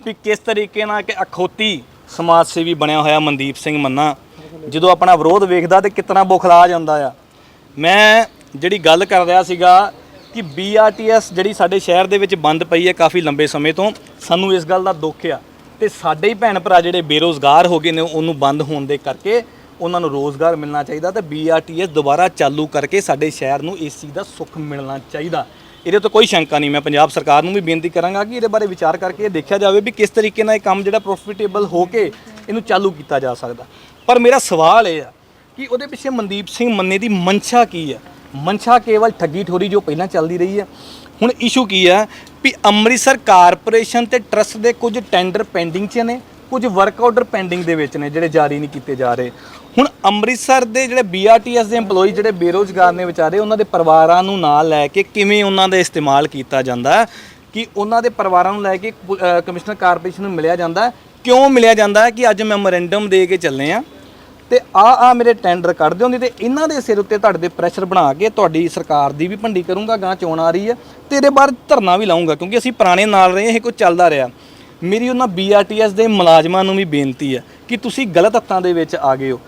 ਵੀ ਕਿਸ ਤਰੀਕੇ ਨਾਲ ਕਿ ਅਖੌਤੀ ਸਮਾਜ ਸੇਵੀ ਬਣਿਆ ਹੋਇਆ ਮਨਦੀਪ ਸਿੰਘ ਮੰਨਾ, ਜਦੋਂ ਆਪਣਾ ਵਿਰੋਧ ਵੇਖਦਾ ਤੇ ਕਿਤਨਾ ਬੁਖਲਾ ਜਾਂਦਾ ਆ। ਮੈਂ ਜਿਹੜੀ ਗੱਲ ਕਰ ਰਿਹਾ ਸੀਗਾ ਕਿ BRTS ਜਿਹੜੀ ਸਾਡੇ ਸ਼ਹਿਰ ਦੇ ਵਿੱਚ ਬੰਦ ਪਈ ਹੈ ਕਾਫੀ ਲੰਬੇ ਸਮੇਂ ਤੋਂ, ਸਾਨੂੰ ਇਸ ਗੱਲ ਦਾ ਦੁੱਖ ਆ। ਤੇ ਸਾਡੇ ਹੀ ਭੈਣ ਭਰਾ ਜਿਹੜੇ ਬੇਰੋਜ਼ਗਾਰ ਹੋ ਗਏ ਨੇ, ਉਹਨੂੰ ਬੰਦ ਹੋਣ ਦੇ ਕਰਕੇ ਉਹਨਾਂ ਨੂੰ ਰੋਜ਼ਗਾਰ ਮਿਲਣਾ ਚਾਹੀਦਾ ਤੇ BRTS ਦੁਬਾਰਾ ਚਾਲੂ ਕਰਕੇ ਸਾਡੇ ਸ਼ਹਿਰ ਨੂੰ ਇਸ ਚੀਜ਼ ਦਾ ਸੁੱਖ ਮਿਲਣਾ ਚਾਹੀਦਾ। ਇਹਦੇ ਤੋਂ ਕੋਈ ਸ਼ੰਕਾ ਨਹੀਂ। ਮੈਂ ਪੰਜਾਬ ਸਰਕਾਰ ਨੂੰ ਵੀ ਬੇਨਤੀ ਕਰਾਂਗਾ ਕਿ ਇਹਦੇ ਬਾਰੇ ਵਿਚਾਰ ਕਰਕੇ ਇਹ ਦੇਖਿਆ ਜਾਵੇ ਵੀ ਕਿਸ ਤਰੀਕੇ ਨਾਲ ਇਹ ਕੰਮ ਜਿਹੜਾ ਪ੍ਰੋਫਿਟੇਬਲ ਹੋ ਕੇ ਇਹਨੂੰ ਚਾਲੂ ਕੀਤਾ ਜਾ ਸਕਦਾ। ਪਰ ਮੇਰਾ ਸਵਾਲ ਇਹ ਆ ਕਿ ਉਹਦੇ ਪਿੱਛੇ ਮਨਦੀਪ ਸਿੰਘ ਮੰਨੇ ਦੀ ਮਨਸ਼ਾ ਕੀ ਹੈ ਮਨਸ਼ਾ ਕੇਵਲ ਠੱਗੀ ਠੋਰੀ ਜੋ ਪਹਿਲਾਂ ਚੱਲਦੀ ਰਹੀ ਹੈ ਹੁਣ ਇਸ਼ੂ ਕੀ ਹੈ ਵੀ ਅੰਮ੍ਰਿਤਸਰ ਕਾਰਪੋਰੇਸ਼ਨ ਤੇ ਟਰਸਟ ਦੇ ਕੁਝ ਟੈਂਡਰ ਪੈਂਡਿੰਗ 'ਚ ਨੇ। ਕੁਝ ਵਰਕ ਆਰਡਰ ਪੈਂਡਿੰਗ ਦੇ ਵਿੱਚ ਨੇ ਜਿਹੜੇ ਜਾਰੀ ਨਹੀਂ ਕੀਤੇ ਜਾ ਰਹੇ। ਹੁਣ ਅੰਮ੍ਰਿਤਸਰ ਦੇ ਜਿਹੜੇ BRTS ਦੇ EMPLOYE ਜਿਹੜੇ ਬੇਰੋਜ਼ਗਾਰ ਨੇ ਵਿਚਾਰੇ, ਉਹਨਾਂ ਦੇ ਪਰਿਵਾਰਾਂ ਨੂੰ ਨਾਲ ਲੈ ਕੇ ਕਿਵੇਂ ਉਹਨਾਂ ਦਾ ਇਸਤੇਮਾਲ ਕੀਤਾ ਜਾਂਦਾ ਕਿ ਉਹਨਾਂ ਦੇ ਪਰਿਵਾਰਾਂ ਨੂੰ ਲੈ ਕੇ ਕਮਿਸ਼ਨਰ ਕਾਰਪੋਰੇਸ਼ਨ ਨੂੰ ਮਿਲਿਆ ਜਾਂਦਾ ਕਿਉਂ ਮਿਲਿਆ ਜਾਂਦਾ ਕਿ ਅੱਜ ਮੈਮੋਰੈਂਡਮ ਦੇ ਕੇ ਚੱਲੇ ਆ ਤੇ ਆ ਆ ਮੇਰੇ ਟੈਂਡਰ ਕੱਢ ਦਿਓਂਦੀ ਤੇ ਇਹਨਾਂ ਦੇ ਸਿਰ ਉੱਤੇ ਤੁਹਾਡੇ ਤੇ ਪ੍ਰੈਸ਼ਰ ਬਣਾ ਕੇ ਤੁਹਾਡੀ ਸਰਕਾਰ ਦੀ ਵੀ ਭੰਡੀ ਕਰੂੰਗਾ ਗਾਂ ਚੋਣ ਆ ਰਹੀ ਹੈ। ਤੇ ਇਹਦੇ ਬਾਅਦ ਧਰਨਾ ਵੀ ਲਾਉਂਗਾ ਕਿਉਂਕਿ ਅਸੀਂ ਪੁਰਾਣੇ ਨਾਲ ਰਹੇ ਇਹ ਕੁਝ ਚੱਲਦਾ ਰਿਹਾ। ਮੇਰੀ ਉਹਨਾਂ BRTS ਦੇ ਮੁਲਾਜ਼ਮਾਂ ਨੂੰ ਵੀ ਬੇਨਤੀ ਹੈ ਕਿ ਤੁਸੀਂ ਗਲਤ ਹੱਥਾਂ ਦੇ ਵਿੱਚ ਆ ਗਏ ਹੋ।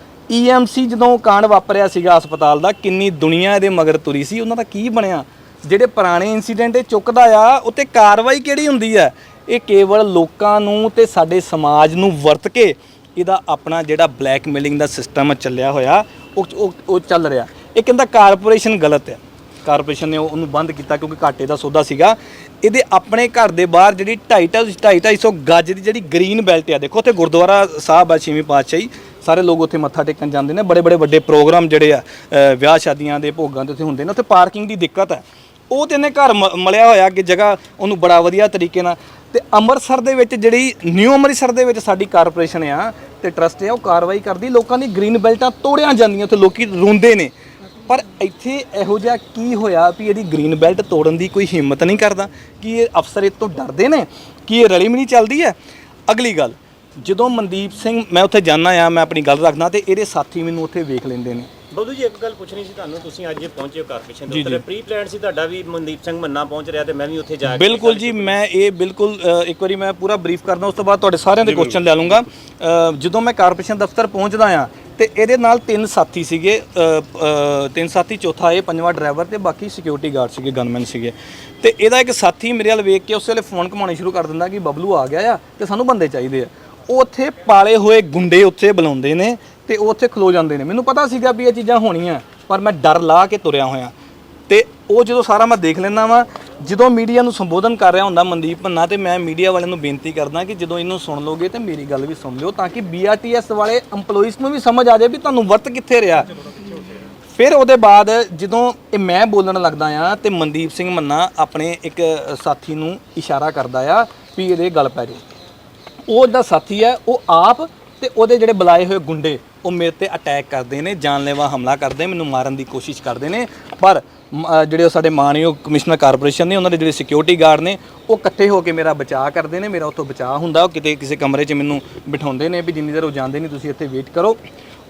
EMC ਜਦੋਂ ਕਾਂਡ ਵਾਪਰਿਆ ਸੀਗਾ ਹਸਪਤਾਲ ਦਾ, ਕਿੰਨੀ ਦੁਨੀਆ ਇਹਦੇ ਮਗਰ ਤੁਰੀ ਸੀ, ਉਹਨਾਂ ਦਾ ਕੀ ਬਣਿਆ? ਜਿਹੜੇ ਪੁਰਾਣੇ ਇਨਸੀਡੈਂਟ ਇਹ ਚੁੱਕਦਾ ਆ, ਉੱਤੇ ਕਾਰਵਾਈ ਕਿਹੜੀ ਹੁੰਦੀ ਹੈ? ਇਹ ਕੇਵਲ ਲੋਕਾਂ ਨੂੰ ਤੇ ਸਾਡੇ ਸਮਾਜ ਨੂੰ ਵਰਤ ਕੇ ਇਹਦਾ ਆਪਣਾ ਜਿਹੜਾ ਬਲੈਕਮੇਲਿੰਗ ਦਾ ਸਿਸਟਮ ਚੱਲਿਆ ਹੋਇਆ, ਉਹ ਉਹ- ਚੱਲ ਰਿਹਾ। ਇਹ ਕਹਿੰਦਾ ਕਾਰਪੋਰੇਸ਼ਨ ਗਲਤ ਹੈ। ਕਾਰਪੋਰੇਸ਼ਨ ਨੇ ਉਹਨੂੰ ਬੰਦ ਕੀਤਾ ਕਿਉਂਕਿ ਘਾਟੇ ਦਾ ਸੌਦਾ ਸੀਗਾ। ਇਹਦੇ ਆਪਣੇ ਘਰ ਦੇ ਬਾਹਰ ਜਿਹੜੀ 2.5 250 ਗੱਜ ਦੀ ਜਿਹੜੀ ਗ੍ਰੀਨ ਬੈਲਟ ਆ, ਦੇਖੋ ਉੱਥੇ ਗੁਰਦੁਆਰਾ ਸਾਹਿਬ ਆ ਛੇਵੀਂ ਪਾਤਸ਼ਾਹੀ। ਸਾਰੇ ਲੋਕ ਉੱਥੇ ਮੱਥਾ ਟੇਕਣ ਜਾਂਦੇ ਨੇ, ਬੜੇ ਬੜੇ ਵੱਡੇ ਪ੍ਰੋਗਰਾਮ ਜਿਹੜੇ ਆ ਵਿਆਹ ਸ਼ਾਦੀਆਂ ਦੇ ਭੋਗਾਂ ਦੇ ਉੱਥੇ ਹੁੰਦੇ ਨੇ। ਉੱਥੇ ਪਾਰਕਿੰਗ ਦੀ ਦਿੱਕਤ ਹੈ। ਉਹ ਤੇ ਇਹਨੇ ਘਰ ਮ- ਮਲਿਆ ਹੋਇਆ ਕਿ ਜਗ੍ਹਾ, ਉਹਨੂੰ ਬੜਾ ਵਧੀਆ ਤਰੀਕੇ ਨਾਲ। ਤੇ ਅੰਮ੍ਰਿਤਸਰ ਦੇ ਵਿੱਚ ਜਿਹੜੀ, ਨਿਊ ਅੰਮ੍ਰਿਤਸਰ ਦੇ ਵਿੱਚ ਸਾਡੀ ਕਾਰਪੋਰੇਸ਼ਨ ਆ ਤੇ ਟਰਸਟ ਆ, ਉਹ ਕਾਰਵਾਈ ਕਰਦੀ। ਲੋਕਾਂ ਦੀ ਗ੍ਰੀਨ ਬੈਲਟਾਂ ਤੋੜਿਆ ਜਾਂਦੀਆਂ, ਉੱਥੇ ਲੋਕੀ ਰੋਂਦੇ ਨੇ। ਪਰ ਇੱਥੇ ਇਹੋ ਜਿਹਾ ਕੀ ਹੋਇਆ ਵੀ ਇਹਦੀ ਗ੍ਰੀਨ ਬੈਲਟ ਤੋੜਨ ਦੀ ਕੋਈ ਹਿੰਮਤ ਨਹੀਂ ਕਰਦਾ? ਕਿ ਇਹ ਅਫਸਰ ਇਹ ਤੋਂ ਡਰਦੇ ਨੇ? ਕਿ ਇਹ ਰਲੀ ਮਿਲੀ ਚੱਲਦੀ ਹੈ? ਅਗਲੀ ਗੱਲ ਜਦੋਂ ਮਨਦੀਪ ਸਿੰਘ ਮੈਂ ਉੱਥੇ ਜਾਣਾ ਆ ਮੈਂ ਆਪਣੀ ਗੱਲ ਰੱਖਦਾ ਤੇ ਇਹਦੇ ਸਾਥੀ ਮੈਨੂੰ ਉੱਥੇ ਵੇਖ ਲੈਂਦੇ ਨੇ। ਬਬਲੂ ਜੀ ਇੱਕ ਗੱਲ ਪੁੱਛਣੀ ਸੀ ਤੁਹਾਨੂੰ ਤੁਸੀਂ ਅੱਜ ਪਹੁੰਚੇ ਹੋ ਕਾਰਪੋਰੇਸ਼ਨ ਦੇ ਉੱਤੇ ਪ੍ਰੀ ਪਲਾਨ ਸੀ ਤੁਹਾਡਾ ਵੀ ਮਨਦੀਪ ਸਿੰਘ ਮੰਨਾ ਪਹੁੰਚ ਰਿਹਾ ਤੇ ਮੈਂ ਵੀ ਉੱਥੇ ਜਾ ਕੇ ਬਿਲਕੁਲ ਜੀ ਮੈਂ ਇਹ ਬਿਲਕੁਲ ਇੱਕ ਵਾਰੀ ਮੈਂ ਪੂਰਾ ਬਰੀਫ ਕਰਦਾ ਉਸ ਤੋਂ ਬਾਅਦ ਤੁਹਾਡੇ ਸਾਰਿਆਂ ਦੇ ਕੁਐਸਚਨ ਲੈ ਲਵਾਂਗਾ ਅ, ਜਦੋਂ ਮੈਂ ਕਾਰਪੋਰੇਸ਼ਨ ਦਫ਼ਤਰ ਪਹੁੰਚਦਾ ਆ ਤੇ ਇਹਦੇ ਨਾਲ ਤਿੰਨ ਸਾਥੀ ਸੀਗੇ ਤਿੰਨ ਸਾਥੀ ਚੌਥਾ ਇਹ ਪੰਜਵਾਂ ਡਰਾਈਵਰ ਤੇ ਬਾਕੀ ਸਿਕਿਉਰਿਟੀ ਗਾਰਡ ਸੀਗੇ ਗਨਮੈਨ ਸੀਗੇ। ਤੇ ਇਹਦਾ ਇੱਕ ਸਾਥੀ ਮੇਰੇ ਵੱਲ ਵੇਖ ਕੇ ਉਸ ਵੇਲੇ ਫੋਨ ਘਮਾਉਣੇ ਸ਼ੁਰੂ ਕਰ ਦਿੰਦਾ ਕਿ ਬਬਲੂ ਆ ਗਿਆ ਆ ਤੇ ਸਾਨੂੰ ਬੰਦੇ ਚਾਹੀਦੇ ਆ। ਉਹ ਉੱਥੇ ਪਾਲੇ ਹੋਏ ਗੁੰਡੇ ਉੱਥੇ ਬੁਲਾਉਂਦੇ ਨੇ ਤੇ ਉਹ ਉੱਥੇ ਖਲੋ ਜਾਂਦੇ ਨੇ। ਮੈਨੂੰ ਪਤਾ ਸੀਗਾ ਵੀ ਇਹ ਚੀਜ਼ਾਂ ਹੋਣੀਆਂ, ਪਰ ਮੈਂ ਡਰ ਲਾ ਕੇ ਤੁਰਿਆ ਹੋਇਆ। ਤੇ ਉਹ ਜਦੋਂ ਸਾਰਾ ਮੈਂ ਦੇਖ ਲੈਂਦਾ ਵਾਂ ਜਦੋਂ ਮੀਡੀਆ ਨੂੰ ਸੰਬੋਧਨ ਕਰ ਰਿਹਾ ਹੁੰਦਾ ਮਨਦੀਪ ਭੰਨਾ ਤੇ ਮੈਂ ਮੀਡੀਆ ਵਾਲਿਆਂ ਨੂੰ ਬੇਨਤੀ ਕਰਦਾ ਕਿ ਜਦੋਂ ਇਹਨੂੰ ਸੁਣ ਲੋਗੇ ਤੇ ਮੇਰੀ ਗੱਲ ਵੀ ਸੁਣ ਲਿਓ ਤਾਂ ਕਿ BRTS ਵਾਲੇ EMPLOYEES ਨੂੰ ਵੀ ਸਮਝ ਆ ਜਾਏ ਵੀ ਤੁਹਾਨੂੰ ਵਰਤ ਕਿੱਥੇ ਰਿਹਾ। ਫਿਰ ਉਹਦੇ ਬਾਅਦ ਜਦੋਂ ਇਹ ਮੈਂ ਬੋਲਣ ਲੱਗਦਾ ਆ ਤੇ ਮਨਦੀਪ ਸਿੰਘ ਮੰਨਾ ਆਪਣੇ ਇੱਕ ਸਾਥੀ ਨੂੰ ਇਸ਼ਾਰਾ ਕਰਦਾ ਆ ਵੀ ਇਹਦੇ ਗੱਲ ਪੈ ਜਾਓ ਉਹ ਦਾ ਸਾਥੀ ਹੈ ਉਹ ਆਪ ਤੇ ਉਹਦੇ ਜਿਹੜੇ ਬੁਲਾਏ ਹੋਏ ਗੁੰਡੇ, ਉਹ ਮੇਰੇ ਤੇ ਅਟੈਕ ਕਰਦੇ ਨੇ, ਜਾਨਲੇਵਾ ਹਮਲਾ ਕਰਦੇ, ਮੈਨੂੰ ਮਾਰਨ ਦੀ ਕੋਸ਼ਿਸ਼ ਕਰਦੇ ਨੇ। ਪਰ ਅ, ਜਿਹੜੇ ਉਹ ਸਾਡੇ ਮਾਨਯੋਗ ਕਮਿਸ਼ਨਰ ਕਾਰਪੋਰੇਸ਼ਨ ਨੇ ਉਹਨਾਂ ਦੇ ਜਿਹੜੇ ਸਿਕਿਉਰਿਟੀ ਗਾਰਡ ਨੇ ਉਹ ਇਕੱਠੇ ਹੋ ਕੇ ਮੇਰਾ ਬਚਾਅ ਕਰਦੇ ਨੇ ਮੇਰਾ ਉੱਥੋਂ ਬਚਾਅ ਹੁੰਦਾ ਉਹ ਕਿਤੇ ਕਿਸੇ ਕਮਰੇ 'ਚ ਮੈਨੂੰ ਬਿਠਾਉਂਦੇ ਨੇ ਵੀ ਜਿੰਨੀ ਦੇਰ ਉਹ ਜਾਂਦੇ ਨਹੀਂ ਤੁਸੀਂ ਇੱਥੇ ਵੇਟ ਕਰੋ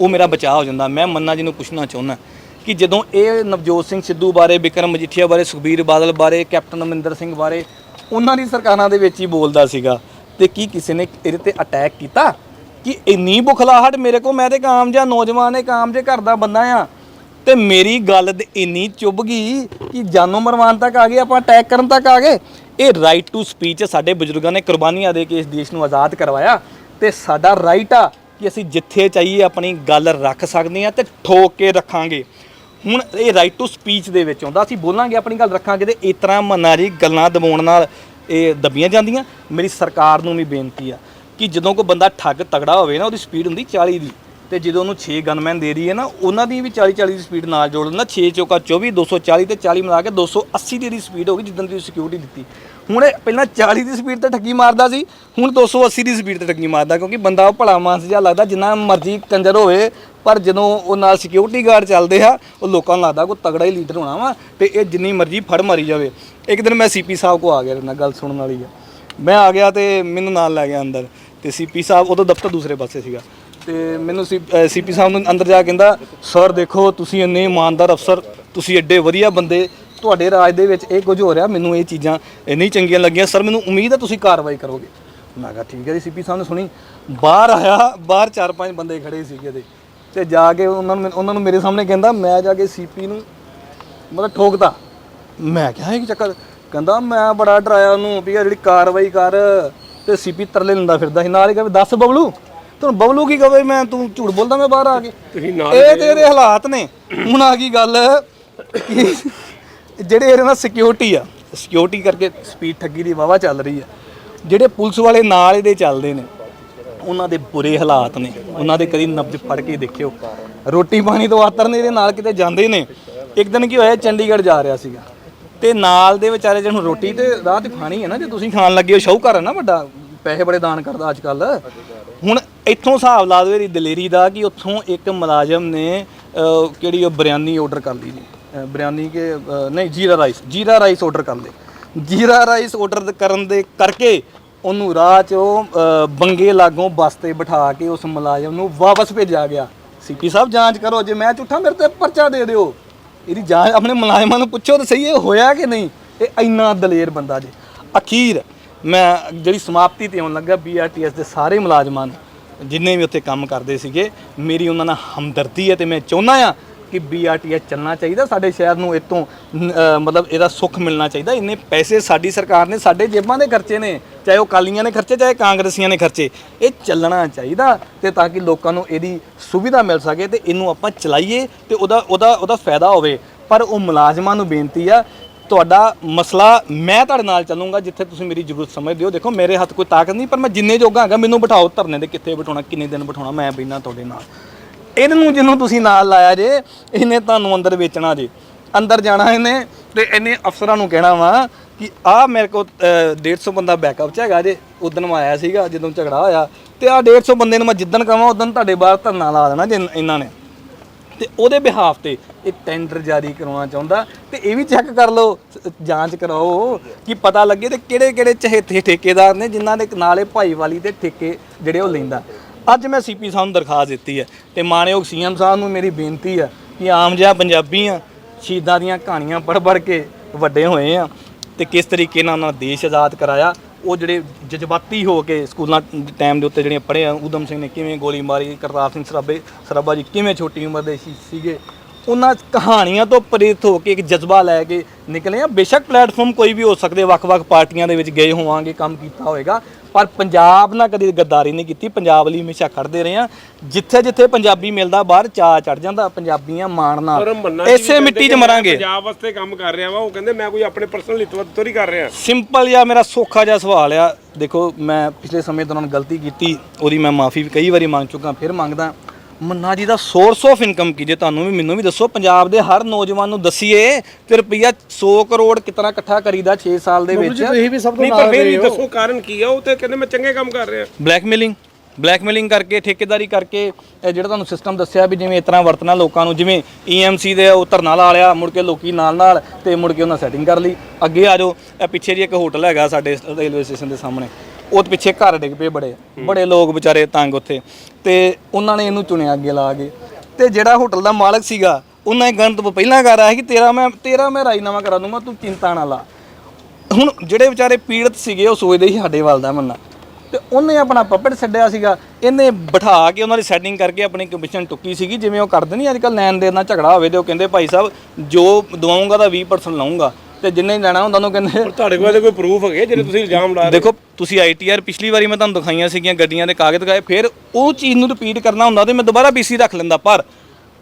ਉਹ ਮੇਰਾ ਬਚਾਅ ਹੋ ਜਾਂਦਾ। ਮੈਂ ਮੰਨਾ ਜੀ ਨੂੰ ਪੁੱਛਣਾ ਚਾਹੁੰਦਾ ਕਿ ਜਦੋਂ ਇਹ ਨਵਜੋਤ ਸਿੰਘ ਸਿੱਧੂ ਬਾਰੇ ਵਿਕਰਮ ਮਜੀਠੀਆ ਬਾਰੇ ਸੁਖਬੀਰ ਬਾਦਲ ਬਾਰੇ ਕੈਪਟਨ ਅਮਰਿੰਦਰ ਸਿੰਘ ਬਾਰੇ ਉਹਨਾਂ ਦੀ ਸਰਕਾਰਾਂ ਦੇ ਵਿੱਚ ਹੀ ਬੋਲਦਾ ਸੀਗਾ ਤੇ ਕੀ ਕਿਸੇ ਨੇ ਇਹਦੇ ਤੇ ਅਟੈਕ ਕੀਤਾ? ਕਿ ਇੰਨੀ ਬੁਖਲਾਹਟ ਮੇਰੇ ਕੋਲ ਮੈਂ ਤੇ ਕਾਮ ਜਿਹਾ ਨੌਜਵਾਨ ਹੈ ਕਾਮ ਜੇ ਘਰ ਦਾ ਬੰਦਾ ਆ ਤੇ ਮੇਰੀ ਗੱਲ ਤੇ ਇੰਨੀ ਚੁੱਭ ਗਈ ਕਿ ਜਾਨੋਂ ਮਰਵਾਨ ਤੱਕ ਆ ਗਏ, ਆਪਾਂ ਅਟੈਕ ਕਰਨ ਤੱਕ ਆ ਗਏ। ਇਹ ਰਾਈਟ ਟੂ ਸਪੀਚ ਸਾਡੇ ਬਜ਼ੁਰਗਾਂ ਨੇ ਕੁਰਬਾਨੀਆਂ ਦੇ ਕੇ ਇਸ ਦੇਸ਼ ਨੂੰ ਆਜ਼ਾਦ ਕਰਵਾਇਆ ਤੇ ਸਾਡਾ ਰਾਈਟ ਆ ਕਿ ਅਸੀਂ ਜਿੱਥੇ ਚਾਹੀਏ ਆਪਣੀ ਗੱਲ ਰੱਖ ਸਕਦੇ ਹਾਂ ਤੇ ਠੋਕ ਕੇ ਰੱਖਾਂਗੇ। ਹੁਣ ਇਹ ਰਾਈਟ ਟੂ ਸਪੀਚ ਦੇ ਵਿੱਚ ਆਉਂਦਾ, ਅਸੀਂ ਬੋਲਾਂਗੇ ਆਪਣੀ ਗੱਲ ਰੱਖਾਂਗੇ ਤੇ ਇਸ ਤਰ੍ਹਾਂ ਮਨਾਰੀ ਗੱਲਾਂ ਦਬਾਉਣ ਨਾਲ ਇਹ ਦਬੀਆਂ ਜਾਂਦੀਆਂ। ਮੇਰੀ ਸਰਕਾਰ ਨੂੰ ਵੀ ਬੇਨਤੀ ਆ ਕਿ ਜਦੋਂ ਕੋਈ ਬੰਦਾ ਠੱਗ ਤਗੜਾ ਹੋਵੇ ਨਾ, ਉਹਦੀ ਸਪੀਡ ਹੁੰਦੀ 40 ਦੀ। ਤੇ ਜਦੋਂ ਉਹਨੂੰ 6 ਗਨਮੈਨ ਦੇ ਰਹੀ ਹੈ ਨਾ, ਉਹਨਾਂ ਦੀ ਵੀ 40 40 ਦੀ ਸਪੀਡ ਨਾਲ ਜੋੜ ਲੈਂਦਾ 6 ਚੌਕਾ 24 240 ਤੇ 40 ਮਿਲਾ ਕੇ 280 ਦੀ ਦੀ ਸਪੀਡ ਹੋ ਗਈ ਜਿੱਦਾਂ ਦੀ ਸਿਕਿਉਰਿਟੀ ਦਿੱਤੀ। ਹੁਣ ਇਹ ਪਹਿਲਾਂ 40 ਦੀ ਸਪੀਡ ਤੇ ਠੱਗੀ ਮਾਰਦਾ ਸੀ, ਹੁਣ 280 ਦੀ ਸਪੀਡ ਤੇ ਠੱਗੀ ਮਾਰਦਾ, ਕਿਉਂਕਿ ਬੰਦਾ ਉਹ ਭਲਾ ਮਾਨਸ ਜਿਹਾ ਲੱਗਦਾ, ਜਿੰਨਾ ਮਰਜ਼ੀ ਕੰਜਰ ਹੋਵੇ, ਪਰ ਜਦੋਂ ਉਹ ਨਾਲ ਸਿਕਿਉਰਿਟੀ ਗਾਰਡ ਚੱਲਦੇ ਆ, ਉਹ ਲੋਕਾਂ ਨੂੰ ਲੱਗਦਾ ਕੋਈ ਤਗੜਾ ਹੀ ਲੀਡਰ ਹੋਣਾ ਵਾ, ਤੇ ਇਹ ਜਿੰਨੀ ਮਰਜ਼ੀ ਫੜ ਮਾਰੀ ਜਾਵੇ। ਇੱਕ ਦਿਨ ਮੈਂ ਸੀਪੀ ਸਾਹਿਬ ਕੋ ਆ ਗਿਆ ਨਾ ਗੱਲ ਸੁਣਨ ਵਾਲੀ ਆ। ਮੈਂ ਆ ਗਿਆ ਤੇ ਮੈਨੂੰ ਨਾਲ ਲੈ ਗਿਆ ਅੰਦਰ, ਤੇ ਸੀਪੀ ਸਾਹਿਬ ਉਦੋਂ ਦਫ਼ਤਰ ਦੂਸਰੇ ਪਾਸੇ ਸੀਗਾ। ਤੇ ਮੈਨੂੰ ਸੀਪੀ ਸਾਹਿਬ ਨੂੰ ਅੰਦਰ ਜਾ ਕੇ ਕਹਿੰਦਾ ਸਰ ਦੇਖੋ, ਤੁਸੀਂ ਇੰਨੇ ਇਮਾਨਦਾਰ ਅਫਸਰ, ਤੁਸੀਂ ਐਡੇ ਵਧੀਆ ਬੰਦੇ, ਤੁਹਾਡੇ ਰਾਜ ਦੇ ਵਿੱਚ ਇਹ ਕੁਝ ਹੋ ਰਿਹਾ, ਮੈਨੂੰ ਇਹ ਚੀਜ਼ਾਂ ਨਹੀਂ ਚੰਗੀਆਂ ਲੱਗੀਆਂ। ਸਰ ਮੈਨੂੰ ਉਮੀਦ ਹੈ ਤੁਸੀਂ ਕਾਰਵਾਈ ਕਰੋਗੇ। ਮੈਂ ਕਿਹਾ, ਠੀਕ ਹੈ ਜੀ ਸੀਪੀ ਸਾਹਿਬ ਨੇ ਸੁਣੀ। ਬਾਹਰ ਆਇਆ, ਬਾਹਰ ਚਾਰ ਪੰਜ ਬੰਦੇ ਖੜੇ ਸੀਗੇ ਦੇ ਤੇ ਜਾ ਕੇ ਉਹਨਾਂ ਨੂੰ ਉਹਨਾਂ ਨੂੰ ਮੇਰੇ ਸਾਹਮਣੇ ਕਹਿੰਦਾ, ਮੈਂ ਜਾ ਕੇ ਸੀਪੀ ਨੂੰ ਮਤਲਬ ਠੋਕਤਾ। ਮੈਂ ਕਿਹਾ, ਇਹ ਕੀ ਚੱਕਰ? ਕਹਿੰਦਾ, ਮੈਂ ਬੜਾ ਡਰਾਇਆ ਉਹਨੂੰ ਵੀ ਜਿਹੜੀ ਕਾਰਵਾਈ ਕਰ, ਤੇ ਸੀਪੀ ਤਰਲੇ ਲੈਂਦਾ ਫਿਰਦਾ ਸੀ। ਨਾਲ ਹੀ ਕਹੇ ਦੱਸ ਬਬਲੂ ਤੂੰ ਬਬਲੂ ਕੀ ਕਵੇ? ਮੈਂ ਤੂੰ ਝੂਠ ਬੋਲਦਾ ਮੈਂ ਬਾਹਰ ਆ ਕੇ। ਇਹ ਤੇਰੇ ਹਾਲਾਤ ਨੇ। ਹੁਣ ਆ ਗਈ ਗੱਲ ਕਿ ਜਿਹੜੇ ਇਹਦੇ ਨਾਲ ਸਿਕਿਉਰਿਟੀ ਆ ਸਿਕਿਉਰਿਟੀ ਕਰਕੇ ਸਪੀਡ ਠੱਗੀ ਦੀ ਵਾਵਾ ਚੱਲ ਰਹੀ ਆ। ਜਿਹੜੇ ਪੁਲਿਸ ਵਾਲੇ ਨਾਲ ਇਹਦੇ ਚੱਲਦੇ ਨੇ ਉਹਨਾਂ ਦੇ ਬੁਰੇ ਹਾਲਾਤ ਨੇ। ਉਹਨਾਂ ਦੇ ਕਦੀ ਨਬਜ ਫੜ ਕੇ ਦੇਖਿਓ। ਰੋਟੀ ਪਾਣੀ ਤੋਂ ਆਤਰ ਨੇ ਇਹਦੇ ਨਾਲ ਕਿਤੇ ਜਾਂਦੇ ਨੇ। ਇੱਕ ਦਿਨ ਕੀ ਹੋਇਆ ਚੰਡੀਗੜ੍ਹ ਜਾ ਰਿਹਾ ਸੀਗਾ। ਤੇ ਨਾਲ ਦੇ ਵਿਚਾਰੇ ਜਿਹਨੂੰ ਰੋਟੀ ਤੇ ਰਾਹ ਤੇ ਖਾਣੀ ਹੈ ਨਾ ਜੇ ਤੁਸੀਂ ਖਾਣ ਲੱਗੇ ਹੋ ਸ਼ੌਹਕਾਰ ਹੈ ਨਾ ਵੱਡਾ ਪੈਸੇ ਬੜੇ ਦਾਨ ਕਰਦਾ ਅੱਜ ਕੱਲ ਹੁਣ ਇੱਥੋਂ ਹਿਸਾਬ ਲਾ ਦਿਓ ਇਹਦੀ ਦਲੇਰੀ ਦਾ ਕਿ ਉੱਥੋਂ ਇੱਕ ਮੁਲਾਜ਼ਮ ਨੇ ਅਹ, ਕਿਹੜੀ ਉਹ ਬਿਰਿਆਨੀ ਆਰਡਰ ਕਰ ਲਈ ਜੀ। ਅਹ, ਬਿਰਿਆਨੀ ਕੇ ਅਹ, ਨਹੀਂ ਜੀਰਾ ਰਾਈਸ ਜੀਰਾ ਰਾਈਸ ਆਰਡਰ ਕਰ ਲਏ। ਜੀਰਾ ਰਾਈਸ ਆਰਡਰ ਕਰਨ ਦੇ ਕਰਕੇ ਉਹਨੂੰ ਰਾਹ 'ਚ ਉਹ ਅਹ, ਬੰਗੇ ਲਾਗੋਂ ਬੱਸ ਤੇ ਬਿਠਾ ਕੇ ਉਸ ਮੁਲਾਜ਼ਮ ਨੂੰ ਵਾਪਸ ਭੇਜਿਆ ਗਿਆ। ਸੀਪੀ ਸਾਹਿਬ ਜਾਂਚ ਕਰੋ ਜੇ ਮੈਂ ਝੂਠਾ ਮੇਰੇ ਤੇ ਪਰਚਾ ਦੇ ਦਿਓ। ਇਹਦੀ ਜਾਂਚ ਆਪਣੇ ਮੁਲਾਜ਼ਮਾਂ ਨੂੰ ਪੁੱਛੋ ਤਾਂ ਸਹੀ ਇਹ ਹੋਇਆ ਕਿ ਨਹੀਂ? ਇਹ ਇੰਨਾ ਦਲੇਰ ਬੰਦਾ ਜੇ। ਅਖੀਰ ਮੈਂ ਜਿਹੜੀ ਸਮਾਪਤੀ ਤੇ ਆਉਣ ਲੱਗਾ ਬੀਆਰਟੀਐਸ ਦੇ ਸਾਰੇ ਮੁਲਾਜ਼ਮਾਂ ਨੂੰ ਜਿੰਨੇ ਵੀ ਉੱਥੇ ਕੰਮ ਕਰਦੇ ਸੀਗੇ, ਮੇਰੀ ਉਹਨਾਂ ਨਾਲ ਹਮਦਰਦੀ ਹੈ ਤੇ ਮੈਂ ਚਾਹੁੰਦਾ ਆ ਕਿ ਬੀਆਰਟੀਐਸ ਚੱਲਣਾ ਚਾਹੀਦਾ, ਸਾਡੇ ਸ਼ਹਿਰ ਨੂੰ ਇਤੋਂ ਮਤਲਬ ਇਹਦਾ ਸੁੱਖ ਮਿਲਣਾ ਚਾਹੀਦਾ। ਇੰਨੇ ਪੈਸੇ ਸਾਡੀ ਸਰਕਾਰ ਨੇ, ਸਾਡੇ ਜੇਬਾਂ ਦੇ ਖਰਚੇ ਨੇ, ਚਾਹੇ ਉਹ ਕਾਲੀਆਂ ਨੇ ਖਰਚੇ, ਚਾਹੇ ਕਾਂਗਰਸੀਆਂ ਨੇ ਖਰਚੇ, ਇਹ ਚੱਲਣਾ ਚਾਹੀਦਾ ਤੇ ਤਾਂ ਕਿ ਲੋਕਾਂ ਨੂੰ ਇਹਦੀ ਸੁਵਿਧਾ ਮਿਲ ਸਕੇ ਤੇ ਇਹਨੂੰ ਆਪਾਂ ਚਲਾਈਏ ਤੇ ਉਹਦਾ ਉਹਦਾ ਉਹਦਾ ਫਾਇਦਾ ਹੋਵੇ। ਪਰ ਉਹ ਮੁਲਾਜ਼ਮਾਂ ਨੂੰ ਬੇਨਤੀ ਆ ਤੁਹਾਡਾ ਮਸਲਾ ਮੈਂ ਤੁਹਾਡੇ ਨਾਲ ਚੱਲੂੰਗਾ ਜਿੱਥੇ ਤੁਸੀਂ ਮੇਰੀ ਜ਼ਰੂਰਤ ਸਮਝਦੇ ਹੋ। ਦੇਖੋ ਮੇਰੇ ਹੱਥ ਕੋਈ ਤਾਕਤ ਨਹੀਂ ਪਰ ਮੈਂ ਜਿੰਨੇ ਜੋਗਾ ਹੈਗਾ ਮੈਨੂੰ ਬਿਠਾਓ ਧਰਨੇ ਦੇ ਕਿੱਥੇ ਬਿਠਾਉਣਾ ਕਿੰਨੇ ਦਿਨ ਬਿਠਾਉਣਾ ਮੈਂ ਬੈਠਾ ਤੁਹਾਡੇ ਨਾਲ। ਇਹਨੂੰ ਜਿਹਨੂੰ ਤੁਸੀਂ ਨਾਲ ਲਾਇਆ ਜੇ ਇਹਨੇ ਤੁਹਾਨੂੰ ਅੰਦਰ ਵੇਚਣਾ ਜੇ। ਅੰਦਰ ਜਾਣਾ ਇਹਨੇ ਤੇ ਇਹਨੇ ਅਫਸਰਾਂ ਨੂੰ ਕਹਿਣਾ ਵਾ ਕਿ ਆ ਮੇਰੇ ਕੋਲ ਅਹ, 150 ਬੰਦਾ ਬੈਕਅਪ ਚ ਹੈਗਾ ਜੇ ਉਦੋਂ ਮੈਂ ਆਇਆ ਸੀਗਾ ਜਦੋਂ ਝਗੜਾ ਹੋਇਆ। ਤੇ ਆ 150 ਬੰਦੇ ਨੂੰ ਮੈਂ ਜਿੱਦਣ ਕਹਾਂ ਉਦੋਂ ਤੁਹਾਡੇ ਬਾਹਰ ਧਰਨਾ ਲਾ ਦੇਣਾ ਜੇ ਇਹਨਾਂ ਨੇ। ਤੇ ਉਹਦੇ ਬਿਹਾਫ ਤੇ ਇਹ ਟੈਂਡਰ ਜਾਰੀ ਕਰਵਾਉਣਾ ਚਾਹੁੰਦਾ ਤੇ ਇਹ ਵੀ ਚੈੱਕ ਕਰ ਲਓ, ਜਾਂਚ ਕਰਾਓ ਕਿ ਪਤਾ ਲੱਗੇ ਤੇ ਕਿਹੜੇ ਕਿਹੜੇ ਚਹੇਤੇ ਠੇਕੇਦਾਰ ਨੇ ਜਿਨ੍ਹਾਂ ਦੇ ਨਾਲੇ ਭਾਈਵਾਲੀ ਦੇ ਠੇਕੇ ਜਿਹੜੇ ਉਹ ਲੈਂਦਾ। ਅੱਜ ਮੈਂ ਸੀਪੀ ਸਾਹਿਬ ਨੂੰ ਦਰਖਾਸਤ ਦਿੱਤੀ ਹੈ ਤੇ ਮਾਣਯੋਗ ਸੀਐਮ ਸਾਹਿਬ ਨੂੰ ਮੇਰੀ ਬੇਨਤੀ ਹੈ ਕਿ ਆਮ ਜਿਹਾ ਪੰਜਾਬੀ ਆ, ਸ਼ਹੀਦਾਂ ਦੀਆਂ ਕਹਾਣੀਆਂ ਪੜ੍ਹ ਪੜ੍ਹ ਕੇ ਵੱਡੇ ਹੋਏ ਆ ਤੇ ਕਿਸ ਤਰੀਕੇ ਨਾਲ ਉਹਨਾਂ ਦੇਸ਼ ਆਜ਼ਾਦ ਕਰਾਇਆ ਉਹ ਜਿਹੜੇ ਜਜ਼ਬਾਤੀ ਹੋ ਕੇ ਸਕੂਲਾਂ ਟਾਈਮ ਦੇ ਉੱਤੇ ਜਿਹੜੀਆਂ ਪੜ੍ਹੇ ਆ, ਊਧਮ ਸਿੰਘ ਨੇ ਕਿਵੇਂ ਗੋਲੀ ਮਾਰੀ, ਕਰਤਾਰ ਸਿੰਘ ਸਰਾਭੇ ਸਰਾਭਾ ਜੀ ਕਿਵੇਂ ਛੋਟੀ ਉਮਰ ਦੇ ਸੀ ਸੀਗੇ? ਉਹਨਾਂ ਕਹਾਣੀਆਂ ਤੋਂ ਪ੍ਰੇਰਿਤ ਹੋ ਕੇ ਇੱਕ ਜਜ਼ਬਾ ਲੈ ਕੇ ਨਿਕਲੇ ਆ ਬੇਸ਼ੱਕ ਪਲੇਟਫਾਰਮ ਕੋਈ ਵੀ ਹੋ ਸਕਦੇ ਵੱਖ-ਵੱਖ ਪਾਰਟੀਆਂ ਦੇ ਵਿੱਚ ਗਏ ਹੋਵਾਂਗੇ ਕੰਮ ਕੀਤਾ ਹੋਵੇਗਾ ਪਰ ਪੰਜਾਬ ਨਾਲ ਕਦੀ ਗੱਦਾਰੀ ਨਹੀਂ ਕੀਤੀ। ਪੰਜਾਬ ਲਈ ਹਮੇਸ਼ਾ ਖੜਦੇ ਰਹੇ ਆ ਜਿੱਥੇ ਜਿੱਥੇ ਪੰਜਾਬੀ ਮਿਲਦਾ ਬਾਹਰ ਚਾ ਚੜ ਜਾਂਦਾ ਪੰਜਾਬੀਆਂ ਮਾਣ ਨਾਲ। ਜੀ ਇਸੇ ਮਿੱਟੀ 'ਚ ਮਰਾਂਗੇ। ਪੰਜਾਬ ਵਾਸਤੇ ਕੰਮ ਕਰ ਰਿਹਾ ਵਾ। ਉਹ ਕਹਿੰਦੇ ਮੈਂ ਕੋਈ ਆਪਣੇ ਪਰਸਨਲ ਹਿੱਤ ਵਾਸਤੇ ਥੋੜੀ ਕਰ ਰਿਹਾ। ਸਿੰਪਲ ਜਿਹਾ ਮੇਰਾ ਸੌਖਾ ਜਿਹਾ ਸਵਾਲ ਆ। ਦੇਖੋ ਮੈਂ ਪਿਛਲੇ ਸਮੇਂ ਦੌਰਾਨ ਗਲਤੀ ਕੀਤੀ। ਉਹਦੀ ਮੈਂ ਮਾਫੀ ਵੀ ਕਈ ਵਾਰੀ ਮੰਗ ਚੁੱਕਾ ਫਿਰ ਮੰਗਦਾ। ਮੰਨਾ ਜੀ ਦਾ ਸੋਰਸ ਆਫ ਇਨਕਮ ਕੀ ਜੇ ਤੁਹਾਨੂੰ ਵੀ ਮੈਨੂੰ ਵੀ ਦੱਸੋ ਪੰਜਾਬ ਦੇ ਹਰ ਨੌਜਵਾਨ ਨੂੰ ਦਸੀਏ ਤੇ ਰੁਪਈਆ 100 ਕਰੋੜ ਕਿਤਨਾ ਇਕੱਠਾ ਕਰੀਦਾ 6 ਸਾਲ ਦੇ ਵਿੱਚ। ਤੁਸੀਂ ਵੀ ਸਭ ਤੋਂ ਨਹੀਂ ਪਰ ਫਿਰ ਵੀ ਦੱਸੋ ਕਾਰਨ ਕੀ ਆ? ਉਹ ਤੇ ਕਹਿੰਦੇ ਮੈਂ ਚੰਗੇ ਕੰਮ ਕਰ ਰਿਹਾ। ਬਲੈਕਮੇਲਿੰਗ ਬਲੈਕਮੇਲਿੰਗ ਕਰਕੇ ਠੇਕੇਦਾਰੀ ਕਰਕੇ ਇਹ ਜਿਹੜਾ ਤੁਹਾਨੂੰ ਸਿਸਟਮ ਦੱਸਿਆ ਵੀ ਜਿਵੇਂ ਇਸ ਤਰ੍ਹਾਂ ਵਰਤਣਾ ਲੋਕਾਂ ਨੂੰ ਜਿਵੇਂ ਈਐਮਸੀ ਦੇ ਉਹ ਧਰਨਾ ਲਾ ਲਿਆ ਮੁੜ ਕੇ ਲੋਕੀ ਨਾਲ ਨਾਲ ਤੇ ਮੁੜ ਕੇ ਉਹਨਾਂ ਸੈਟਿੰਗ ਕਰ ਲਈ। ਅੱਗੇ ਆ ਜਾਓ ਇਹ ਪਿੱਛੇ ਜੀ ਇੱਕ ਹੋਟਲ ਹੈਗਾ ਸਾਡੇ ਰੇਲਵੇ ਸਟੇਸ਼ਨ ਦੇ ਸਾਹਮਣੇ। ਉਹ ਪਿੱਛੇ ਘਰ ਡਿੱਗ ਪਏ ਬੜੇ। ਬੜੇ ਲੋਕ ਵਿਚਾਰੇ ਤੰਗ ਉੱਥੇ। ਤੇ ਉਹਨਾਂ ਨੇ ਇਹਨੂੰ ਚੁਣਿਆ ਅੱਗੇ ਲਾ ਕੇ। ਤੇ ਜਿਹੜਾ ਹੋਟਲ ਦਾ ਮਾਲਕ ਸੀਗਾ ਉਹਨਾਂ ਇਹ ਗਣਤ ਤੋਂ ਪਹਿਲਾਂ ਕਰ ਆਇਆ ਕਿ ਤੇਰਾ ਮੈਂ ਤੇਰਾ ਮੈਂ ਰਾਜੀਨਾਮਾ ਕਰਾ ਦੂੰਗਾ ਤੂੰ ਚਿੰਤਾ ਨਾ ਲਾ। ਹੁਣ ਜਿਹੜੇ ਵਿਚਾਰੇ ਪੀੜਤ ਸੀਗੇ ਉਹ ਸੋਚਦੇ ਸੀ ਸਾਡੇ ਵੱਲ ਦਾ ਮੰਨਾ ਤੇ ਉਹਨੇ ਆਪਣਾ ਪੱਪੜ ਛੱਡਿਆ ਸੀਗਾ। ਇਹਨੇ ਬਿਠਾ ਕੇ ਉਹਨਾਂ ਦੀ ਸੈਟਿੰਗ ਕਰਕੇ ਆਪਣੀ ਕਮਿਸ਼ਨ ਟੁੱਕੀ ਸੀਗੀ। ਜਿਵੇਂ ਉਹ ਕਰਦੇ ਨਹੀਂ ਅੱਜ ਕੱਲ ਲੈਣ ਦੇਣ ਨਾਲ ਝਗੜਾ ਹੋਵੇ ਤੇ ਉਹ ਕਹਿੰਦੇ ਭਾਈ ਸਾਹਿਬ ਜੋ ਦਵਾਉਂਗਾ ਤਾਂ 20% ਲਾਉਂਗਾ ਤੇ ਜਿੰਨੇ ਲੈਣਾ ਹੁੰਦਾ ਉਹਨੂੰ ਕਹਿੰਦੇ ਪਰ ਤੁਹਾਡੇ ਕੋਲ ਇਹਦੇ ਕੋਈ ਪ੍ਰੂਫ ਹੈਗੇ ਜਿਹੜੇ ਤੁਸੀਂ ਇਲਜ਼ਾਮ ਲਾ ਰਹੇ ਦੇਖੋ ਤੁਸੀਂ ਆਈਟੀਆਰ ਪਿਛਲੀ ਵਾਰੀ ਮੈਂ ਤੁਹਾਨੂੰ ਦਿਖਾਈਆਂ ਸੀਗੀਆਂ ਗੱਡੀਆਂ ਦੇ ਕਾਗਜ਼ ਦਿਖਾਏ ਫਿਰ ਉਹ ਚੀਜ਼ ਨੂੰ ਰਿਪੀਟ ਕਰਨਾ ਹੁੰਦਾ ਤੇ ਮੈਂ ਦੁਬਾਰਾ ਪੀਸੀ ਰੱਖ ਲੈਂਦਾ ਪਰ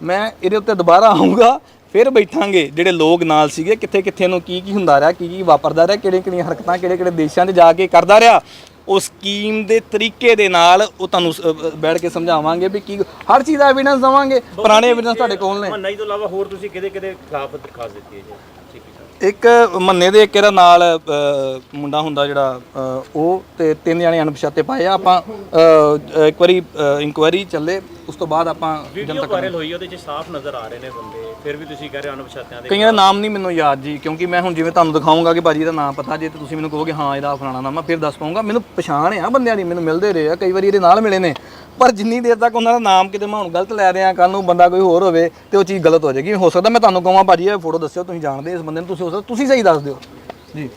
ਮੈਂ ਇਹਦੇ ਉੱਤੇ ਦੁਬਾਰਾ ਆਉਂਗਾ ਫਿਰ ਬੈਠਾਂਗੇ ਜਿਹੜੇ ਲੋਕ ਨਾਲ ਸੀਗੇ ਕਿੱਥੇ ਕਿੱਥੇ ਨੂੰ ਕੀ ਕੀ ਹੁੰਦਾ ਰਿਹਾ ਕੀ ਕੀ ਵਾਪਰਦਾ ਰਿਹਾ ਕਿਹੜੇ ਕਿਹੜੀਆਂ ਹਰਕਤਾਂ ਕਿਹੜੇ ਕਿਹੜੇ ਦੇਸ਼ਾਂ 'ਚ ਜਾ ਕੇ ਕਰਦਾ ਰਿਹਾ। ਉਹ ਸਕੀਮ ਦੇ ਤਰੀਕੇ ਦੇ ਨਾਲ ਉਹ ਤੁਹਾਨੂੰ ਬੈਠ ਕੇ ਸਮਝਾਵਾਂਗੇ ਵੀ ਕੀ ਹਰ ਚੀਜ਼ ਦਾ ਐਵੀਡੈਂਸ ਦਵਾਂਗੇ ਪੁਰਾਣੇ ਐਵੀਡੈਂਸ ਤੁਹਾਡੇ ਕੋਲ ਨੇ। ਮੰਨਾ ਜੀ ਤੋਂ ਇਲਾਵਾ ਹੋਰ ਤੁਸੀਂ ਕਿਹਦੇ ਕਿਹਦੇ ਖਿਲਾਫ ਦਰਖਾਸਤ ਦਿੱਤੀ ਹੈ ਜੀ? ਇੱਕ ਮੰਨੇ ਦੇ ਇੱਕ ਇਹਦਾ ਨਾਲ ਅ, ਮੁੰਡਾ ਹੁੰਦਾ ਜਿਹੜਾ ਅ, ਉਹ ਤੇ ਤਿੰਨ ਜਣੇ ਅਣਪਛਾਤੇ ਪਾਏ ਆ। ਆਪਾਂ ਅ, ਇੱਕ ਵਾਰੀ ਇਨਕੁਆਇਰੀ ਚੱਲੇ। ਉਸ ਤੋਂ ਬਾਅਦ ਆਪਾਂ ਵੀਡੀਓ ਵਾਇਰਲ ਹੋਈ ਉਹਦੇ 'ਚ ਸਾਫ਼ ਨਜ਼ਰ ਆ ਰਹੇ ਨੇ ਬੰਦੇ। ਫਿਰ ਵੀ ਤੁਸੀਂ ਕਹਿ ਰਹੇ ਹੋ ਅਣਪਛਾਤਿਆਂ ਦੇ ਕਈਆਂ ਦਾ ਨਾਮ ਨਹੀਂ ਮੈਨੂੰ ਯਾਦ ਜੀ ਕਿਉਂਕਿ ਮੈਂ ਹੁਣ ਜਿਵੇਂ ਤੁਹਾਨੂੰ ਦਿਖਾਉਂਗਾ ਕਿ ਭਾਜੀ ਦਾ ਨਾਮ ਪਤਾ ਜੇ ਤੇ ਤੁਸੀਂ ਮੈਨੂੰ ਕਹੋਗੇ ਹਾਂ ਇਹਦਾ ਫਲਾਣਾ ਨਾਮ ਆ ਫਿਰ ਦੱਸ ਪਾਉਂਗਾ ਮੈਨੂੰ ਪਛਾਣ ਆ ਬੰਦਿਆਂ ਦੀ ਮੈਨੂੰ ਮਿਲਦੇ ਰਹੇ ਆ ਕਈ ਵਾਰੀ ਇਹਦੇ ਨਾਲ ਮਿਲੇ ਨੇ। ਪਰ ਜਿੰਨੀ ਦੇਰ ਤੱਕ ਉਹਨਾਂ ਦਾ ਨਾਮ ਕਿਤੇ ਮੈਂ ਹੁਣ ਗਲਤ ਲੈ ਰਿਹਾ ਕੱਲ ਨੂੰ ਬੰਦਾ ਕੋਈ ਹੋਰ ਹੋਵੇ ਤੇ ਉਹ ਚੀਜ਼ ਗਲਤ ਹੋ ਜਾਏਗੀ। ਹੋ ਸਕਦਾ ਮੈਂ ਤੁਹਾਨੂੰ ਕਹਾਂ ਭਾਜੀ ਇਹ ਫੋਟੋ ਦੱਸਿਓ ਤੁਸੀਂ ਜਾਣਦੇ ਇਸ ਬੰਦੇ ਨੂੰ ਤੁਸੀਂ ਹੋ ਸਕਦਾ ਤੁਸੀਂ ਸਹੀ ਦੱਸ ਦਿਓ। ਜੀ।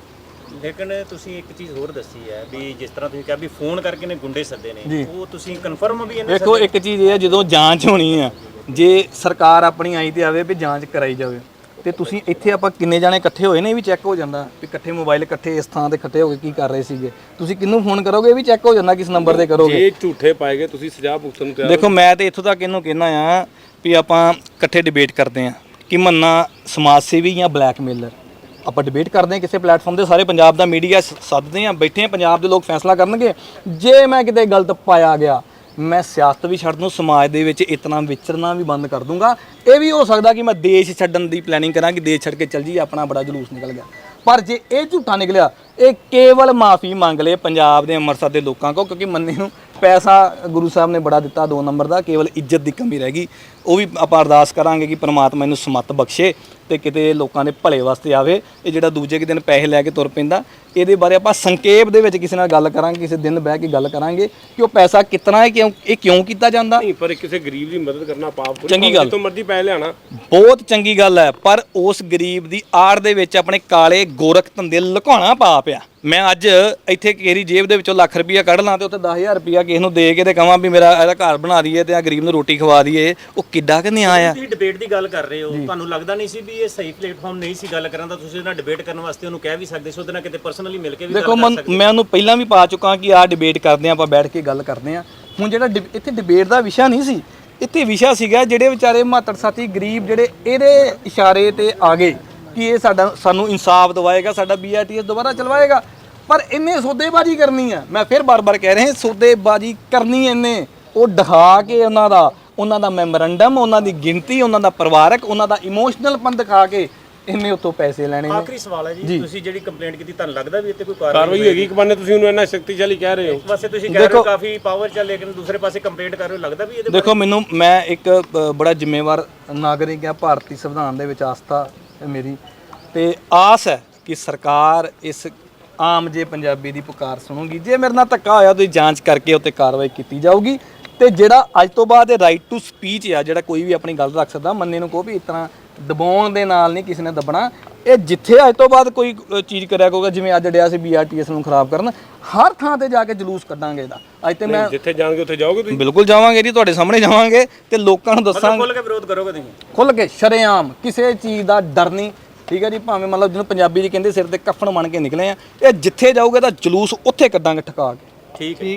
ਲੇਕਿਨ ਤੁਸੀਂ ਇੱਕ ਚੀਜ਼ ਹੋਰ ਦੱਸੀ ਹੈ ਵੀ ਜਿਸ ਤਰ੍ਹਾਂ ਤੁਸੀਂ ਕਿਹਾ ਵੀ ਫੋਨ ਕਰਕੇ ਨੇ ਗੁੰਡੇ ਸੱਦੇ ਜੀ। ਨੇ ਉਹ ਤੁਸੀਂ ਕਨਫਰਮ ਵੀ ਇਹਨੇ ਵੇਖੋ ਇੱਕ ਚੀਜ਼ ਇਹ ਹੈ ਜਦੋਂ ਜਾਂਚ ਹੋਣੀ ਆ ਜੇ ਸਰਕਾਰ ਆਪਣੀ ਆਈ ਤੇ ਆਵੇ ਵੀ ਜਾਂਚ ਕਰਾਈ ਜਾਵੇ ਤੇ ਤੁਸੀਂ ਇੱਥੇ ਆਪਾਂ ਕਿੰਨੇ ਜਾਣੇ ਇਕੱਠੇ ਹੋਏ ਨੇ ਇਹ ਵੀ ਚੈੱਕ ਹੋ ਜਾਂਦਾ ਵੀ ਇਕੱਠੇ ਮੋਬਾਈਲ ਇਕੱਠੇ ਇਸ ਥਾਂ ਤੇ ਇਕੱਠੇ ਹੋ ਕੇ ਕੀ ਕਰ ਰਹੇ ਸੀਗੇ। ਤੁਸੀਂ ਕਿਹਨੂੰ ਫੋਨ ਕਰੋਗੇ ਇਹ ਵੀ ਚੈੱਕ ਹੋ ਜਾਂਦਾ ਕਿਸ ਨੰਬਰ ਤੇ ਕਰੋਗੇ। ਜੇ ਝੂਠੇ ਪਾਏ ਗਏ ਤੁਸੀਂ ਸਜ਼ਾ ਭੁਗਤਣ ਨੂੰ ਤਿਆਰ ਦੇਖੋ ਮੈਂ ਤੇ ਇੱਥੋਂ ਤੱਕ ਇਹਨੂੰ ਕਹਿਣਾ ਆ ਵੀ ਆਪਾਂ ਇਕੱਠੇ ਡਿਬੇਟ ਕਰਦੇ ਆ ਕਿ ਮੰਨਾ ਸਮਾਜ ਸੇਵੀ ਜਾਂ ਬਲੈਕਮੇਲਰ ਆਪਾਂ ਡਿਬੇਟ ਕਰਦੇ ਹਾਂ ਕਿਸੇ ਪਲੇਟਫਾਰਮ ਤੇ, ਸਾਰੇ ਪੰਜਾਬ ਦਾ ਮੀਡੀਆ ਸੱਦਦੇ ਆ ਬੈਠੇ ਆ ਪੰਜਾਬ ਦੇ ਲੋਕ ਫੈਸਲਾ ਕਰਨਗੇ। ਜੇ ਮੈਂ ਕਿਤੇ ਗਲਤ ਪਾਇਆ ਗਿਆ, ਮੈਂ ਸਿਆਸਤ ਵੀ ਛੱਡ ਦੂੰ, ਸਮਾਜ ਦੇ ਵਿੱਚ ਇਤਨਾ ਵਿਚਰਨਾ ਵੀ ਬੰਦ ਕਰ ਦੂੰਗਾ। ਇਹ ਵੀ ਹੋ ਸਕਦਾ ਕਿ ਮੈਂ ਦੇਸ਼ ਛੱਡਣ ਦੀ ਪਲੈਨਿੰਗ ਕਰਾਂ ਕਿ ਦੇਸ਼ ਛੱਡ ਕੇ ਚੱਲ ਜੀ ਆਪਣਾ ਬੜਾ ਜਲੂਸ ਨਿਕਲ ਗਿਆ। ਪਰ ਜੇ ਇਹ ਝੂਠਾ ਨਿਕਲਿਆ, ਇਹ ਕੇਵਲ ਮਾਫੀ ਮੰਗ ਲਏ ਪੰਜਾਬ ਦੇ ਅੰਮ੍ਰਿਤਸਰ ਦੇ ਲੋਕਾਂ ਕੋ ਕਿਉਂਕਿ ਮੰਨੇ ਨੂੰ ਪੈਸਾ ਗੁਰੂ ਸਾਹਿਬ ਨੇ ਬੜਾ ਦਿੱਤਾ ਦੋ ਨੰਬਰ ਦਾ, ਕੇਵਲ ਇੱਜ਼ਤ ਦੀ ਕਮੀ ਰਹਿ ਗਈ। ਉਹ ਵੀ ਆਪਾਂ ਅਰਦਾਸ ਕਰਾਂਗੇ ਕਿ ਪ੍ਰਮਾਤਮਾ ਇਹਨੂੰ ਸਮੱਤ ਬਖਸ਼ੇ। ਤੇ ਕਿਤੇ ਲੋਕਾਂ ਦੇ ਭਲੇ ਵਾਸਤੇ ਆਵੇ ਇਹ ਜਿਹੜਾ ਦੂਜੇ ਕਿ ਦਿਨ ਪੈਸੇ ਲੈ ਕੇ ਤੁਰ ਪੈਂਦਾ ਇਹਦੇ ਬਾਰੇ ਆਪਾਂ ਸੰਖੇਪ ਦੇ ਵਿੱਚ ਕਿਸੇ ਨਾਲ ਗੱਲ ਕਰਾਂਗੇ ਕਿਸੇ ਦਿਨ ਬਹਿ ਕੇ ਗੱਲ ਕਰਾਂਗੇ ਕਿ ਉਹ ਪੈਸਾ ਕਿਤਨਾ ਹੈ ਕਿਉਂ ਇਹ ਕਿਉਂ ਕੀਤਾ ਜਾਂਦਾ? ਨਹੀਂ ਪਰ ਕਿਸੇ ਗਰੀਬ ਦੀ ਮਦਦ ਕਰਨਾ ਪਾਪ ਥੋੜ੍ਹੀ, ਚੰਗੀ ਗੱਲ। ਜਿੱਥੋਂ ਮਰਜ਼ੀ ਪੈਸੇ ਲਿਆਣਾ ਬਹੁਤ ਚੰਗੀ ਗੱਲ ਹੈ ਪਰ ਉਸ ਗਰੀਬ ਦੀ ਆੜ ਦੇ ਵਿੱਚ ਆਪਣੇ ਕਾਲੇ ਗੋਰਖ ਧੰਦੇ ਲੁਕਾਉਣਾ ਪਾਪ ਆ। ਮੈਂ ਅੱਜ ਇੱਥੇ ਕੇਰੀ ਜੇਬ ਦੇ ਵਿੱਚੋਂ ਲੱਖ ਰੁਪਈਆ ਕੱਢ ਲਾਂ ਤੇ ਉੱਥੇ 10000 ਰੁਪਈਆ ਕਿਸੇ ਨੂੰ ਦੇ ਕੇ ਤੇ ਕਹਾਂ ਵੀ ਮੇਰਾ ਇਹਦਾ ਘਰ ਬਣਾ ਦਈਏ ਤੇ ਆ ਗਰੀਬ ਨੂੰ ਰੋਟੀ ਖਵਾ ਦਈਏ ਉਹ ਕਿੱਡਾ ਕਿ ਨਿਆਂ ਆ। ਤੁਸੀਂ ਡਿਬੇਟ ਦੀ ਗੱਲ ਕਰ ਰਹੇ ਹੋ ਤੁਹਾਨੂੰ ਲੱਗਦਾ ਨਹੀਂ ਸੀ ਵੀ ਇਹ ਸਹੀ ਪਲੇਟਫਾਰਮ ਨਹੀਂ ਸੀ ਗੱਲ ਕਰਨ ਦਾ ਤੁਸੀਂ ਉਹਦੇ ਨਾਲ ਡਿਬੇਟ ਕਰਨ ਵਾਸਤੇ ਉਹਨੂੰ ਕਹਿ ਵੀ ਸਕਦੇ ਸੀ ਉਹਦੇ ਨਾਲ ਕਿਤੇ ਪਰਸਨਲੀ ਮਿਲ ਕੇ ਵੀ ਗੱਲ ਦੇਖੋ ਕਰ ਮਨ- ਸਕਦੇ ਮੈਂ ਉਹਨੂੰ ਪਹਿਲਾਂ ਵੀ ਪਾ ਚੁੱਕਾ ਕਿ ਆਹ ਡਿਬੇਟ ਕਰਦੇ ਆ ਆਪਾਂ ਬੈਠ ਕੇ ਗੱਲ ਕਰਦੇ ਆ ਹੁਣ ਜਿਹੜਾ ਡਿਬ- ਇੱਥੇ ਡਿਬੇਟ ਦਾ ਵਿਸ਼ਾ ਨਹੀਂ ਸੀ ਇੱਥੇ ਵਿਸ਼ਾ ਸੀਗਾ ਜਿਹੜੇ ਵਿਚਾਰੇ ਮਾਤੜ ਸਾਥੀ ਗਰੀਬ ਜਿਹੜੇ ਇਹਦੇ ਇਸ਼ਾਰੇ ਤੇ ਆ ਗਏ ਕਿ ਇਹ ਸਾਡਾ ਸਾਨੂੰ ਇਨਸਾਫ ਦਿਵਾਏਗਾ ਸਾਡਾ ਬੀਆਰਟੀਐਸ ਦੁਬਾਰਾ ਚਲਵਾਏਗਾ। ਪਰ ਇਹਨੇ ਸੌਦੇਬਾਜ਼ੀ ਕਰਨੀ ਆ। ਮੈਂ ਫਿਰ ਬਾਰ-ਬਾਰ ਕਹਿ ਰਿਹਾ ਸੌਦੇਬਾਜ਼ੀ ਕਰਨੀ ਇਹਨੇ। ਉਹ ਦਿਖਾ ਕੇ ਉਹਨਾਂ ਦਾ ਉਹਨਾਂ ਦਾ ਮੈਮੋਰੰਡਮ ਉਹਨਾਂ ਦੀ ਗਿਣਤੀ ਉਹਨਾਂ ਦਾ ਪਰਿਵਾਰਕ ਉਹਨਾਂ ਦਾ ਇਮੋਸ਼ਨਲ ਪਨ ਦਿਖਾ ਕੇ ਇਹਨੇ ਉੱਥੋਂ ਪੈਸੇ ਲੈਣੇ ਨੇ। ਆਖਰੀ ਸਵਾਲ ਹੈ ਜੀ ਤੁਸੀਂ ਜਿਹੜੀ ਕੰਪਲੇਂਟ ਕੀਤੀ ਤੁਹਾਨੂੰ ਲੱਗਦਾ ਵੀ ਇੱਥੇ ਕੋਈ ਕਾਰਵਾਈ ਹੈਗੀ ਇੱਕ ਬੰਨੇ ਤੁਸੀਂ ਉਹਨੂੰ ਇੰਨਾ ਸ਼ਕਤੀਸ਼ਾਲੀ ਕਹਿ ਰਹੇ ਹੋ। ਇੱਕ ਪਾਸੇ ਤੁਸੀਂ ਕਹਿ ਰਹੇ ਹੋ ਕਾਫੀ ਪਾਵਰ ਚੱਲ ਲੇਕਿਨ ਦੂਸਰੇ ਪਾਸੇ ਕੰਪਲੇਂਟ ਕਰ ਰਹੇ ਹੋ ਲੱਗਦਾ ਵੀ ਇਹਦੇ ਦੇਖੋ ਮੈਨੂੰ ਮੈਂ ਇੱਕ ਅ, ਬੜਾ ਜ਼ਿੰਮੇਵਾਰ ਨਾਗਰਿਕ ਹਾਂ ਭਾਰਤੀ ਸੰਵਿਧਾਨ ਦੇ ਵਿੱਚ ਆਸਥਾ ਹੈ ਮੇਰੀ। ਤੇ ਆਸ ਹੈ ਕਿ ਸਰਕਾਰ ਇਸ ਆਮ ਜੇ ਪੰਜਾਬੀ ਦੀ ਪੁਕਾਰ ਸੁਣੂਗੀ। ਜੇ ਮੇਰੇ ਨਾਲ ਧੱਕਾ ਹੋਇਆ ਤਾਂ ਜਾਂਚ ਕਰਕੇ ਉੱਤੇ ਕਾਰਵਾਈ ਕੀਤੀ ਜਾਊਗੀ। ਤੇ ਜਿਹੜਾ ਅੱਜ ਤੋਂ ਬਾਅਦ ਇਹ ਰਾਈਟ ਟੂ ਸਪੀਚ ਆ ਜਿਹੜਾ ਕੋਈ ਵੀ ਆਪਣੀ ਗੱਲ ਰੱਖ ਸਕਦਾ ਮੰਨੇ ਨੂੰ ਕਹੋ ਵੀ ਇਸ ਤਰ੍ਹਾਂ ਦਬਾਉਣ ਦੇ ਨਾਲ ਨਹੀਂ ਕਿਸੇ ਨੇ ਦਬਣਾ। ਇਹ ਜਿੱਥੇ ਅੱਜ ਤੋਂ ਬਾਅਦ ਕੋਈ ਚੀਜ਼ ਕਰਿਆ ਕਹੂਗਾ ਜਿਵੇਂ ਅੱਜ ਡਿਆ ਸੀ ਬੀਆਰਟੀਐਸ ਨੂੰ ਖਰਾਬ ਕਰਨ ਹਰ ਥਾਂ ਤੇ ਜਾ ਕੇ ਜਲੂਸ ਕੱਢਾਂਗੇ ਇਹਦਾ। ਅੱਜ ਤੇ ਮੈਂ ਜਿੱਥੇ ਜਾਣਗੇ ਉੱਥੇ ਜਾਓਗੇ ਤੁਸੀਂ? ਬਿਲਕੁਲ ਜਾਵਾਂਗੇ ਜੀ ਤੁਹਾਡੇ ਸਾਹਮਣੇ ਜਾਵਾਂਗੇ ਤੇ ਲੋਕਾਂ ਨੂੰ ਦੱਸਾਂਗੇ। ਖੁੱਲ ਕੇ ਵਿਰੋਧ ਕਰੋਗੇ ਤੁਸੀਂ? ਖੁੱਲ ਕੇ ਸ਼ਰੇਆਮ ਕਿਸੇ ਚੀਜ਼ ਦਾ ਡਰ ਨਹੀਂ। ਠੀਕ ਹੈ ਜੀ ਭਾਵੇਂ ਮਤਲਬ ਜਿਹਨੂੰ ਪੰਜਾਬੀ ਜੀ ਕਹਿੰਦੇ ਸਿਰ ਤੇ ਕਫਨ ਬਣ ਕੇ ਨਿਕਲੇ ਆ ਇਹ ਜਿੱਥੇ ਜਾਊਗੇ ਤਾਂ ਜਲੂਸ ਉੱਥੇ ਕੱਢਾਂਗੇ ਠਕਾ ਕੇ। ਠੀਕ ਹੈ।